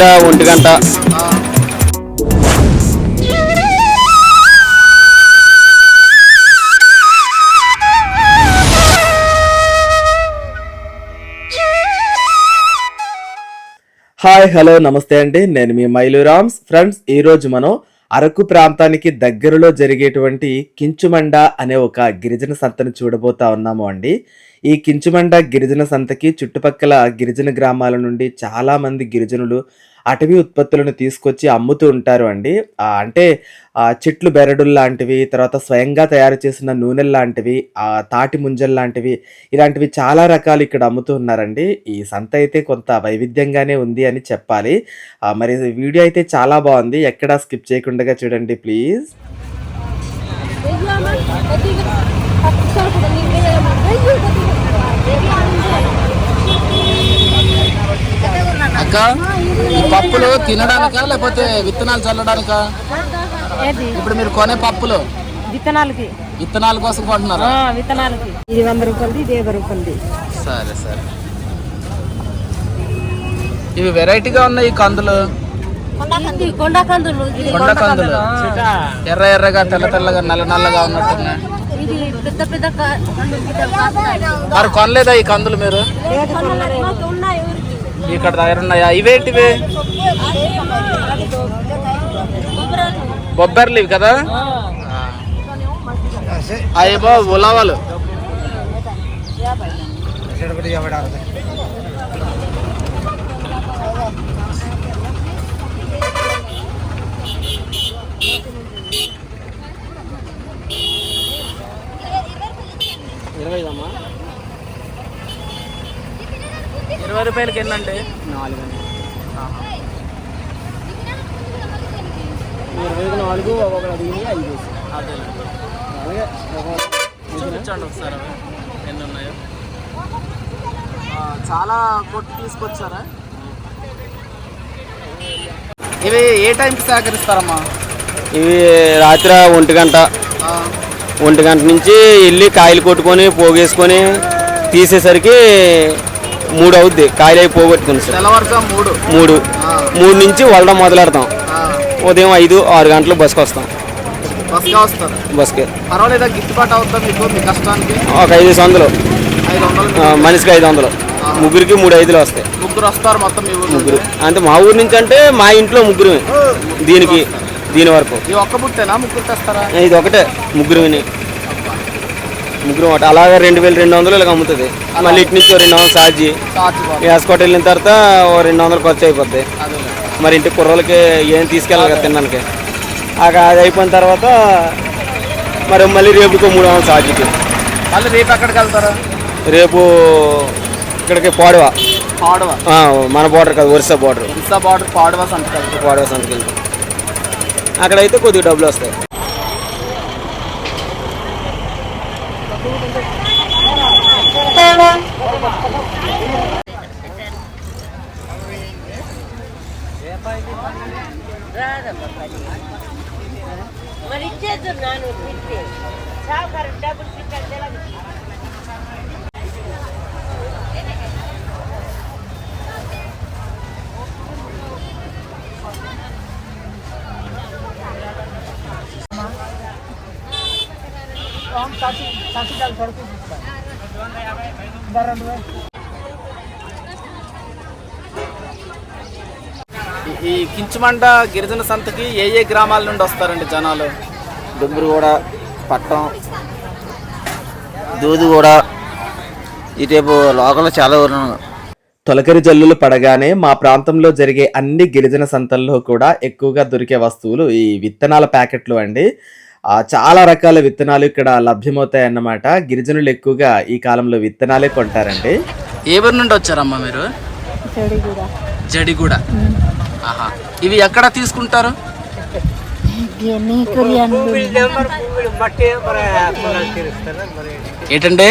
రాత్రి ఒంటి గంట. హాయ్ హలో నమస్తే అండి. నేను మీ మైలు రామ్స్ ఫ్రెండ్స్ ఈ రోజు మనం అరకు ప్రాంతానికి దగ్గరలో జరిగేటువంటి కించుమండ అనే ఒక గిరిజన సంతను చూడబోతా ఉన్నాము అండి. ఈ కించుమండ గిరిజన సంతకి చుట్టుపక్కల గిరిజన గ్రామాల నుండి చాలామంది గిరిజనులు అటవీ ఉత్పత్తులను తీసుకొచ్చి అమ్ముతూ ఉంటారు అండి. అంటే చెట్లు బెరడులు లాంటివి తర్వాత స్వయంగా తయారు చేసిన నూనెలు లాంటివి తాటి ముంజలు లాంటివి ఇలాంటివి చాలా రకాలు ఇక్కడ అమ్ముతూ ఉన్నారండి. ఈ సంత అయితే కొంత వైవిధ్యంగానే ఉంది అని చెప్పాలి. మరి వీడియో అయితే చాలా బాగుంది. ఎక్కడా స్కిప్ చేయకుండా చూడండి ప్లీజ్. అక్క ఈ పప్పులు తినడానికా లేకపోతే విత్తనాలు చల్లడానికా? ఇప్పుడు మీరు కొనే పప్పులు. విత్తనాలకి. విత్తనాల కోసం కొంటున్నారా? విత్తనాలకి. ఇది వంద రూపాయలది ఇది యాభై రూపాయలది. సరే సరే. ఇవి వెరైటీగా ఉన్నాయి ఈ కందులు? కొండ కందులు? ఎర్ర ఎర్రగా తెల్ల తెల్లగా నల్ల నల్లగా ఉన్నట్టున్నాయి. ఇది పెద్ద పెద్ద. మరి కొనలేదా ఈ కందులు మీరు. ఇక్కడ దగ్గర ఉన్నాయా? ఇవేంటివి? బొబ్బర్లు ఇవి కదా? అయ్యో ఉలవలు. ఇరవై రూపాయలకి ఎన్నండి? నాలుగు ఇరవై నాలుగు ఒకటి ఐదు చూపించండి ఒకసారి ఎన్ని ఉన్నాయో ఆ, చాలా కొట్టి తీసుకొచ్చారా? ఇవి ఏ టైంకి సేకరిస్తారమ్మా? ఇవి రాత్రి ఒంటి గంట. ఆ, ఒంటి గంట నుంచి వెళ్ళి కాయలు కొట్టుకొని పోగేసుకొని తీసేసరికి మూడు అవుద్ది. కాయలు అయి పోగొట్టుకుని సార్. మూడు. మూడు. నుంచి వలడం మొదలెడతాం. ఉదయం ఐదు ఆరు గంటలు బస్కి వస్తాం. బస్కి ఒక ఐదు వందలు. మనిషికి ఐదు వందలు. ముగ్గురికి మూడు ఐదులు వస్తాయి. ముగ్గురు వస్తారు మొత్తం మీ ఊరు ముగ్గురు. అంటే మా ఊరు నుంచి అంటే మా ఇంట్లో ముగ్గురు దీనికి దీని వరకు. ఈ ఒక్క బుట్టేనా? ముగ్గురు తెస్తారా? ఇది ఒకటే. ముగ్గురుని ముగ్గురు ఒకటి. అలాగే రెండు వేలు రెండు వందలు ఇలాగ అమ్ముతుంది. మళ్ళీ ఇటు నుంచి రెండు వందలు బాబు వేసుకోట వెళ్ళిన తర్వాత ఓ రెండు వందలు ఖర్చు అయిపోద్ది. మరి ఇంటి కుర్రోళ్ళకి ఏం తీసుకెళ్ళాలి కదా తినడానికి. ఆక అది అయిపోయిన తర్వాత మరి మళ్ళీ రేపుకో మూడు వందలు మళ్ళీ రేపు ఎక్కడికి వెళ్తారు? రేపు ఇక్కడికి పాడవ. పాడవ. మన బార్డర్ కాదు ఒరిస్సా బార్డర్ ఇస్తా బార్డర్ పాడవ సంతకాలు పాడవ సంతకి అక్కడైతే కొద్దిగా డబ్బులు వస్తాయి మరి ఇచ్చేద్దు నాను తింటే సావుకారు డబ్బులు ఈ- ఈ కించుమండ గిరిజన సంతకి ఏ ఏ గ్రామాల నుండి వస్తారండి జనాలు? దుబ్బురుగూడ పట్టం దూదుగూడ ఇటేపు లోకల్ చాలా ఊరు తొలకరి జల్లులు పడగానే మా ప్రాంతంలో జరిగే అన్ని గిరిజన సంతల్లో కూడా ఎక్కువగా దొరికే వస్తువులు ఈ విత్తనాల ప్యాకెట్లు అండి. చాలా రకాల విత్తనాలు ఇక్కడ లభ్యమవుతాయి అన్నమాట. గిరిజనులు ఎక్కువగా ఈ కాలంలో విత్తనాలే కొంటారండి. ఊరు నుండి వచ్చారమ్మా మీరు? జడిగూడ. ఆహా. ఇవి ఎక్కడ తీసుకుంటారు? ఏంటండి?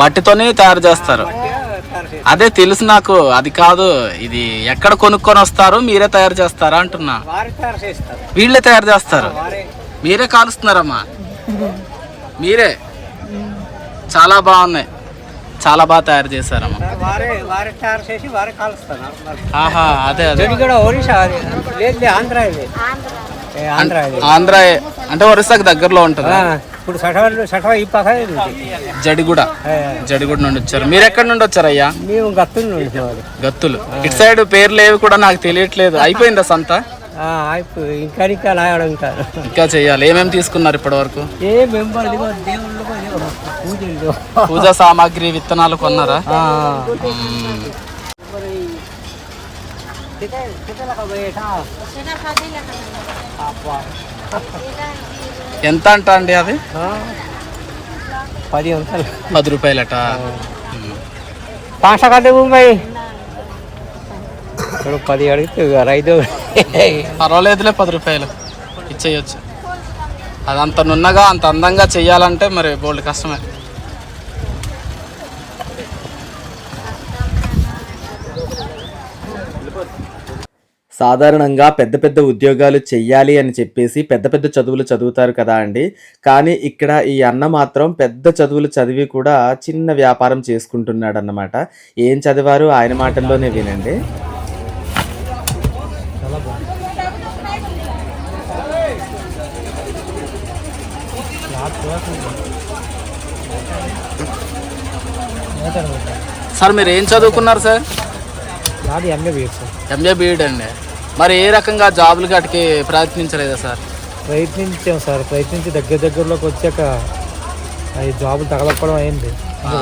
మట్టితోనే తయారు చేస్తారు. అదే తెలుసు నాకు అది కాదు ఇది ఎక్కడ కొనుక్కొని వస్తారు మీరే తయారు చేస్తారా అంటున్నా. వీళ్ళే తయారు చేస్తారు. మీరే కాలుస్తున్నారమ్మా. మీరే. చాలా బాగున్నాయి. చాలా బాగా తయారు చేశారమ్మా. వారే వారే తయారు చేసి వారే కాలుస్తున్నారు. మరి. ఆహా అదే అదే. ఆంధ్ర ఆంధ్ర ఆంధ్ర అంటే ఒరిస్సాకి దగ్గరలో ఉంటుంది? ఆ, ఇప్పుడు సటవ ఈ పక్క. జడిగూడ. జడిగూడ నుండి వచ్చారు. మీరు ఎక్కడి నుండి వచ్చారయ్యా? మేము గత్తులు గత్తులు. ఇటు సైడ్ పేర్లు ఏవి కూడా నాకు తెలియట్లేదు. అయిపోయిందా సంత? ఇంకా ఇంకా లాగడం ఇంకా. ఇంకా చెయ్యాలి ఏమేమి తీసుకున్నారు ఇప్పటి వరకు. పూజా సామాగ్రి విత్తనాలు కొన్నారా. ఎంత అంట అండి అది. పది వందలు. పది రూపాయలట. పాంచ ముంబై ఇప్పుడు పది అడిగితే రైతు. పర్వాలేదులే పది రూపాయలు. ఇచ్చేయచ్చు. అది అంత నున్నగా అంత అందంగా చెయ్యాలంటే మరి బోల్డ్ కష్టమే. సాధారణంగా పెద్ద పెద్ద ఉద్యోగాలు చెయ్యాలి అని చెప్పేసి పెద్ద పెద్ద చదువులు చదువుతారు కదా అండి. కానీ ఇక్కడ ఈ అన్న మాత్రం పెద్ద చదువులు చదివి కూడా చిన్న వ్యాపారం చేసుకుంటున్నాడు అన్నమాట ఏం చదివారు? ఆయన మాటల్లోనే వినండి. సార్ మీరు ఏం చదువుకున్నారు సార్? నాది ఎంఏ బీఎస్ ఎంఏ బీఈడ్ అండి. మరి ఏ రకంగా జాబులు గట్టికి ప్రయత్నించలేదా సార్ ప్రయత్నించాం సార్ ప్రయత్నించి దగ్గర దగ్గరలోకి వచ్చాక అది జాబులు తగలకపోవడం అయింది.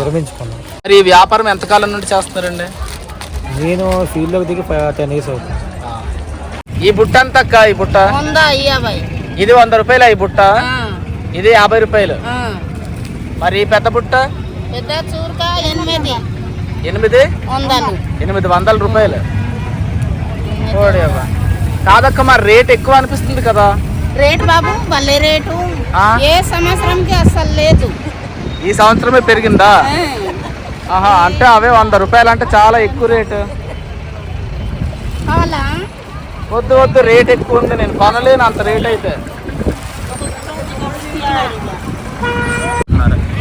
విరమించుకున్నాం. మరి ఈ వ్యాపారం ఎంతకాలం నుండి చేస్తున్నారండి? నేను ఫీల్డ్లోకి దిగి టెన్ ఇయర్స్ అవుతుంది. ఈ బుట్ట ఎంత అక్క ఈ బుట్ట? ఇది వంద రూపాయలు ఈ బుట్ట? ఇది యాభై రూపాయలు. మరి ఈ పెద్ద బుట్ట? పెద్ద చూరుక ఎనిమిది. ఎనిమిది? ఎనిమిది వందల రూపాయలు. కాదక్క మరి రేట్ ఎక్కువ అనిపిస్తుంది కదా. రేటు బాబు భలే రేటు? ఏ సంవత్సరంకి అసలు లేదు. ఈ సంవత్సరమే పెరిగిందా? ఆహా అంటే అవే వంద రూపాయలు అంటే చాలా ఎక్కువ రేటు. వద్దు వద్దు రేట్ ఎక్కువ ఉంది నేను కొనలేను అంత రేట్ అయితే.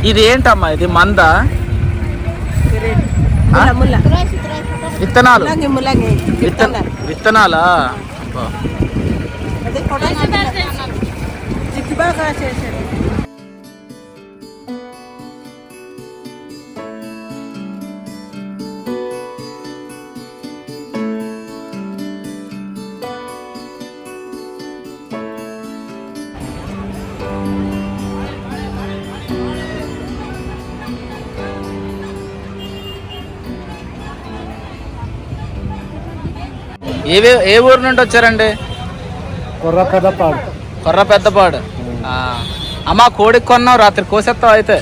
ఇది ఏంటమ్మా ఇది మంద? విత్తనాలు? విత్తన విత్తనాలా? అబ్బా. ఏవే ఏ ఊరు నుండి వచ్చారండి? కుర్ర పెద్దపాడు కొర్ర పెద్దపాడు. అమ్మా కోడికి కొన్నావు రాత్రి కోసేస్తావు అయితే?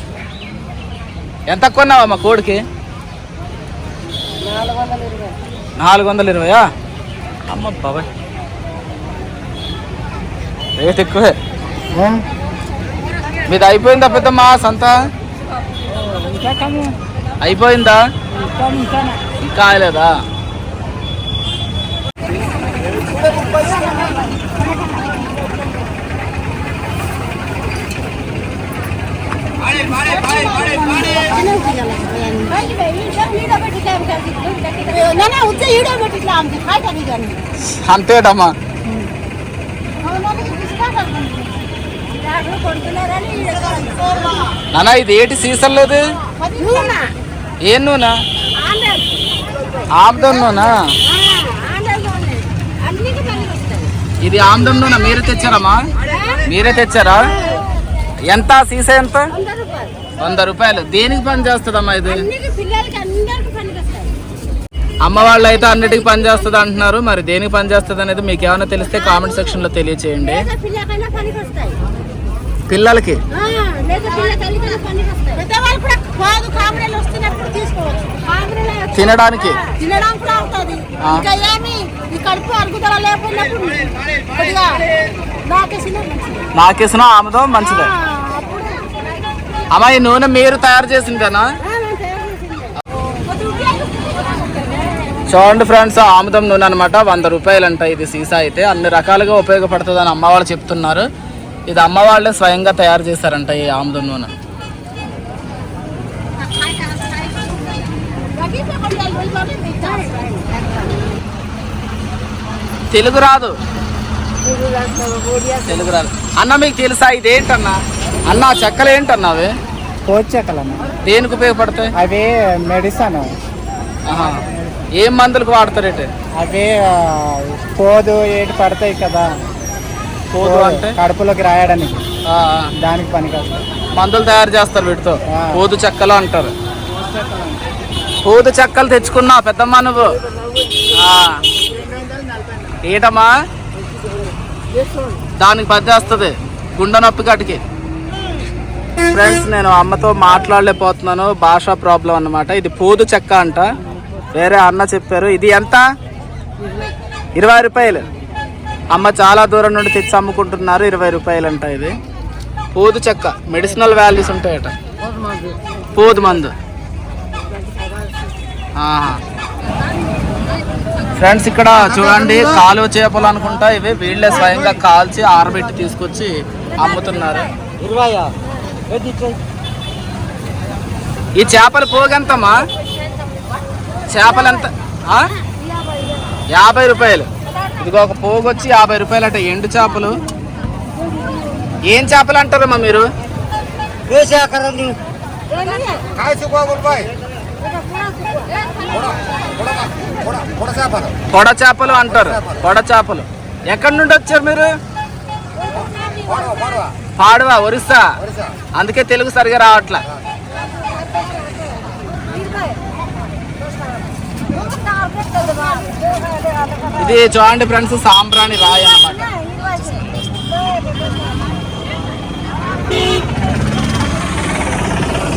ఎంత కొన్నావు అమ్మా కోడికి? నాలుగు వందల ఇరవయా అమ్మ బాబాయ్. రేట్ ఎక్కువే. మీది అయిపోయిందా పెద్దమ్మా సంత? అయిపోయిందా? ఇంకా ఆయలేదా అంతేటమ్మా నాన్న ఇది ఏంటి సీజన్ లేదు ఏం నూనె ఆముదం నూనె ఇది ఆముదం నూనె మీరే తెచ్చారమ్మా? మీరే తెచ్చారా? ఎంత? సీసా ఎంత? వంద రూపాయలు. దేనికి పని చేస్తుందమ్మా ఇది? అమ్మ వాళ్ళు అయితే అన్నిటికీ పని చేస్తుంది అంటున్నారు. మరి దేనికి పని చేస్తుంది అనేది మీకు ఏమైనా తెలిస్తే కామెంట్ సెక్షన్లో తెలియచేయండి పిల్లలకి. తినడానికి. నాకేసిన ఆముదం మంచిదే. ఆ, అప్పుడు అమ్మ ఈ నూనె మీరు తయారు చేసిందేనా. చూడండి ఫ్రెండ్స్ ఆముదం నూనె అనమాట వంద రూపాయలు అంట ఇది సీసా అయితే. అన్ని రకాలుగా ఉపయోగపడుతుంది అని అమ్మ వాళ్ళు చెప్తున్నారు. ఇది అమ్మ వాళ్ళే స్వయంగా తయారు చేశారంట ఈ ఆముదం నూనె. తెలుగు రాదు. తెలుగు రాదు. అన్న మీకు తెలుసా ఇదేంటన్నా? అన్న చెక్కలు ఏంటన్నా అవి? కోచెక్కలమ్మ దేనికి ఉపయోగపడతాయి? అవి మెడిసన్. ఏం మందులకు వాడతారేట అవి పోదు ఏటి పడతాయి కదా. పోదు అంటే? కడుపులోకి రాయడానికి. దానికి పనికి మందులు తయారు చేస్తారు వీటితో. పోదు చెక్కలు అంటారు. పోదు చెక్కలు తెచ్చుకున్నా పెద్దమ్మా నువ్వు. ఏటమ్మా? దానికి పనిచేస్తుంది గుండె నొప్పి కటికి ఫ్రెండ్స్ నేను అమ్మతో మాట్లాడలేకపోతున్నాను. భాషా ప్రాబ్లం అన్నమాట. ఇది పోదు చెక్క అంట. వేరే అన్న చెప్పారు. ఇది ఎంత? ఇరవై రూపాయలు. అమ్మ చాలా దూరం నుండి తెచ్చి అమ్ముకుంటున్నారు ఇరవై రూపాయలు అంట ఇది. పోదు చెక్క మెడిసినల్ వాల్యూస్ ఉంటాయట. పోదు మందు. ఫ్రెండ్స్ ఇక్కడ చూడండి కాలువ చేపలు అనుకుంటా ఇవి. వీళ్ళే స్వయంగా కాల్చి ఆరబెట్టి తీసుకొచ్చి అమ్ముతున్నారు. ఈ చేపలు పోగెంతమ్మా? చేపలు ఎంత? యాభై రూపాయలు. ఇదిగో ఒక పోగు వచ్చి యాభై రూపాయలు అంటే ఎండు చేపలు. ఏం చేపలు అంటారమ్మా మీరు? కొడ చేపలు అంటారు కొడ చేపలు. ఎక్కడి నుండి వచ్చారు మీరు? పాడువా ఒరిస్సా. అందుకే తెలుగు సరిగా రావట్లే. ఇది చూడండి ఫ్రెండ్స్ సాంబ్రాణి రాయి అన్నమాట.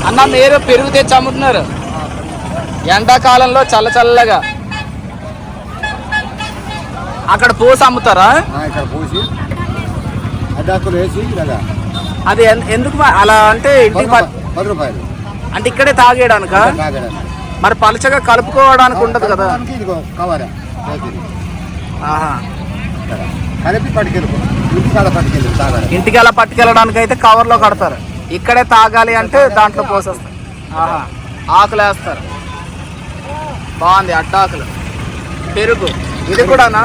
అన్న మీరు పెరుగు తెచ్చి అమ్ముతున్నారు. ఎండాకాలంలో చల్ల చల్లగా. అక్కడ పోసి అమ్ముతారా? ఆ, ఇక్కడ పోసి అడ్డాకులు వేసి ఇలాగా. అది ఎందుకు అలా అంటే ఇంటికి పది రూపాయలు- అంటే ఇక్కడే తాగేయడానిక? మరి పలచగా కలుపుకోవడానికి ఉండదు కదా. కలిపి ఇంటికాడ పట్టుకెళ్ళి అలా పట్టుకెళ్ళడానికి అయితే కవర్లో కడతారు. ఇక్కడే తాగాలి అంటే దాంట్లో పోసేస్తారు. ఆహా. ఆకులు వేస్తారు బాగుంది అడ్డాకులు పెరుగు. ఇది కూడానా?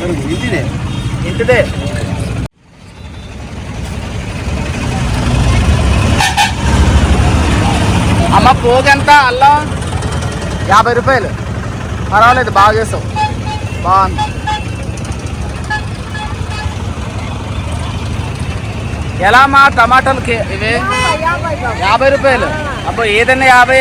పెరుగు. ఇంటిదే. అమ్మ పోగెంత అల్లం? యాభై రూపాయలు. పర్వాలేదు బాగా చేసావు. బాగుంది ఎలా మా టమాటాలు కే- ఇవి? యాభై రూపాయలు. అబ్బో ఏదైనా యాభై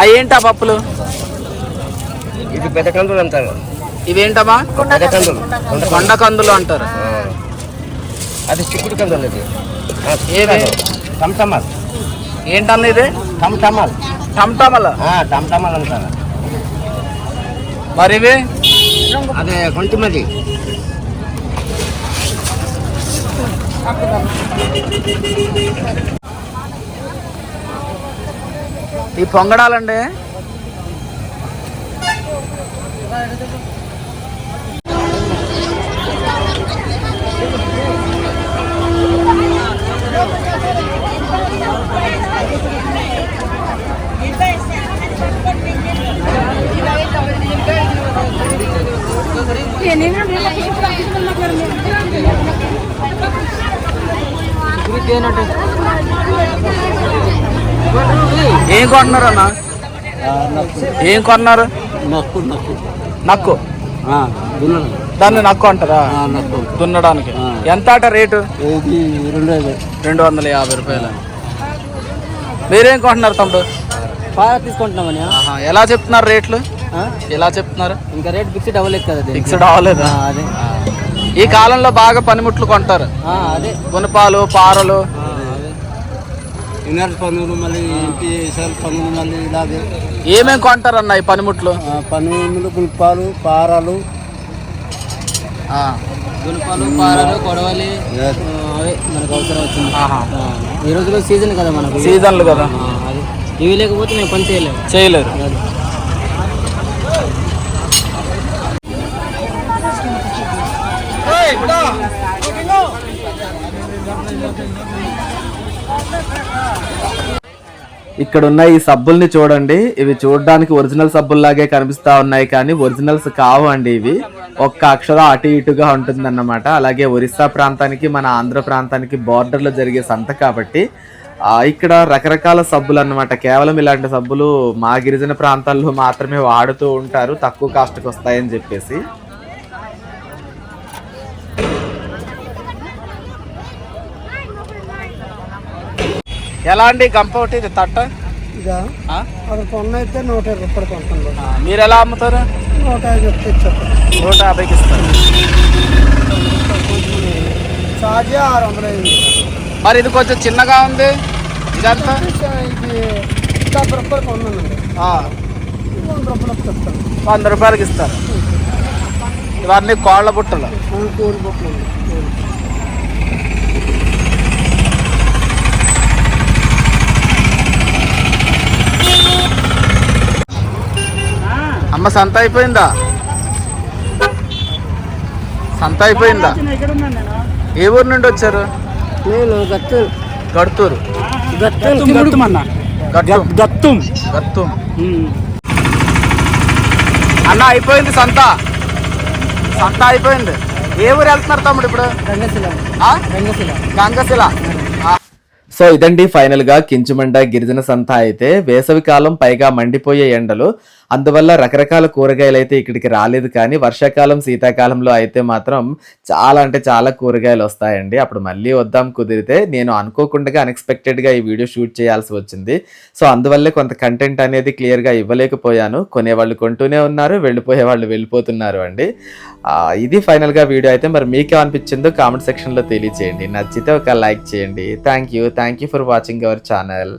అవి ఏంటా పప్పులు? ఇది పెద్ద కందులు అంటారు. ఇవేంటమ్మా? పెద్ద కందులు. కొండ కందులు అంటారు. అది చిక్కుడు కందులు ఇది. ఏవి? టమ్టమాల్ ఏంటన్న ఇది? టమ్టమాల్ టమటమల టమ్టమాల్ అంటారు. మరి ఇవి అదే కొంతమంది ఈ పొంగడాలండి ఏం కొంటున్నారు అన్న? ఏం కొన్నారు నక్కు నక్కు. నక్కు? దాన్ని నక్కు అంటారా? నక్కు. దున్నడానికి. ఎంత అట రేటు? రెండు వందల యాభై రూపాయలు. మీరేం కొంటున్నారు తమ్ముడు? బాగా తీసుకుంటున్నామని ఎలా చెప్తున్నారు రేట్లు? ఎలా చెప్తున్నారు? ఇంకా రేట్ ఫిక్స్డ్ అవ్వలేదు కదా ఫిక్స్డ్ అవ్వలేదు? అదే. ఈ కాలంలో బాగా పనిముట్లు కొంటారు. అదే. గుణపాలు పారలు ఇన్నర్ పనులు మళ్ళీ ఇంటి పనులు మళ్ళీ ఇలాగే. ఏమేం కొంటారు అన్న ఈ పనిముట్లు? పనులు గుల్పాలు పారాలు. ఆ, గుణపాలు పారలు కొడవలి అవే మనకు అవసరం వచ్చింది. ఈ రోజులో సీజన్ కదా మనకు. సీజన్లు కదా. అది. ఇవి లేకపోతే మేము పని చేయలేము. చేయలేరు. ఇక్కడ ఉన్న ఈ సబ్బుల్ని చూడండి. ఇవి చూడడానికి ఒరిజినల్ సబ్బుల్లాగే కనిపిస్తా ఉన్నాయి కానీ ఒరిజినల్స్ కావు అండి ఇవి. ఒక్క అక్షరం అటు ఇటుగా ఉంటుందన్నమాట. అలాగే ఒరిస్సా ప్రాంతానికి మన ఆంధ్ర ప్రాంతానికి బార్డర్లో జరిగే సంత కాబట్టి ఇక్కడ రకరకాల సబ్బులు అన్నమాట కేవలం ఇలాంటి సబ్బులు మా గిరిజన ప్రాంతాల్లో మాత్రమే వాడుతూ ఉంటారు. తక్కువ కాస్ట్కి వస్తాయని చెప్పేసి. ఎలా అండి గంప ఒకటి ఇది తట్ట? ఇదా? అది కొన్న అయితే నూట ఇరవై రూపాయలు కొంటుంది మీరు ఎలా అమ్ముతారు? నూట చెప్తే ఇచ్చారు నూట యాభైకి ఇస్తారు. ఛార్జీ ఆరు వందలు మరి ఇది కొంచెం చిన్నగా ఉంది? ఇదంతా? ఇది డెబ్బై రూపాయలు కొన్నానండి. వంద రూపాయలు చెప్తాను వంద రూపాయలకి ఇస్తారు. ఇవన్నీ కోళ్ళ బుట్టలు. కూలి బొక్కలు అమ్మ సంత అయిపోయిందా? సంత అయిపోయిందా? ఏ ఊరు నుండి వచ్చారు? నేను గడుతూరు. గత్తు. గత్తుం అన్న అయిపోయింది సంత. సంత అయిపోయింది. ఏ ఊరు వెళ్తున్నారు తమ్ముడు ఇప్పుడు? గంగశిల. సో ఇదండి ఫైనల్గా కించుమండ గిరిజన సంత అయితే. వేసవి కాలం పైగా మండిపోయే ఎండలు. అందువల్ల రకరకాల కూరగాయలు అయితే ఇక్కడికి రాలేదు కానీ వర్షాకాలం శీతాకాలంలో అయితే మాత్రం చాలా అంటే చాలా కూరగాయలు వస్తాయండి. అప్పుడు మళ్ళీ వద్దాం కుదిరితే నేను అనుకోకుండా అన్ఎక్స్పెక్టెడ్గా ఈ వీడియో షూట్ చేయాల్సి వచ్చింది. సో అందువల్లే కొంత కంటెంట్ అనేది క్లియర్గా ఇవ్వలేకపోయాను. కొనేవాళ్ళు కొంటూనే ఉన్నారు వెళ్ళిపోయే వాళ్ళు వెళ్ళిపోతున్నారు అండి. ఇది ఫైనల్గా వీడియో అయితే మరి మీకే అనిపించిందో కామెంట్ సెక్షన్లో తెలియచేయండి. నచ్చితే ఒక లైక్ చేయండి. Thank you thank you for watching our channel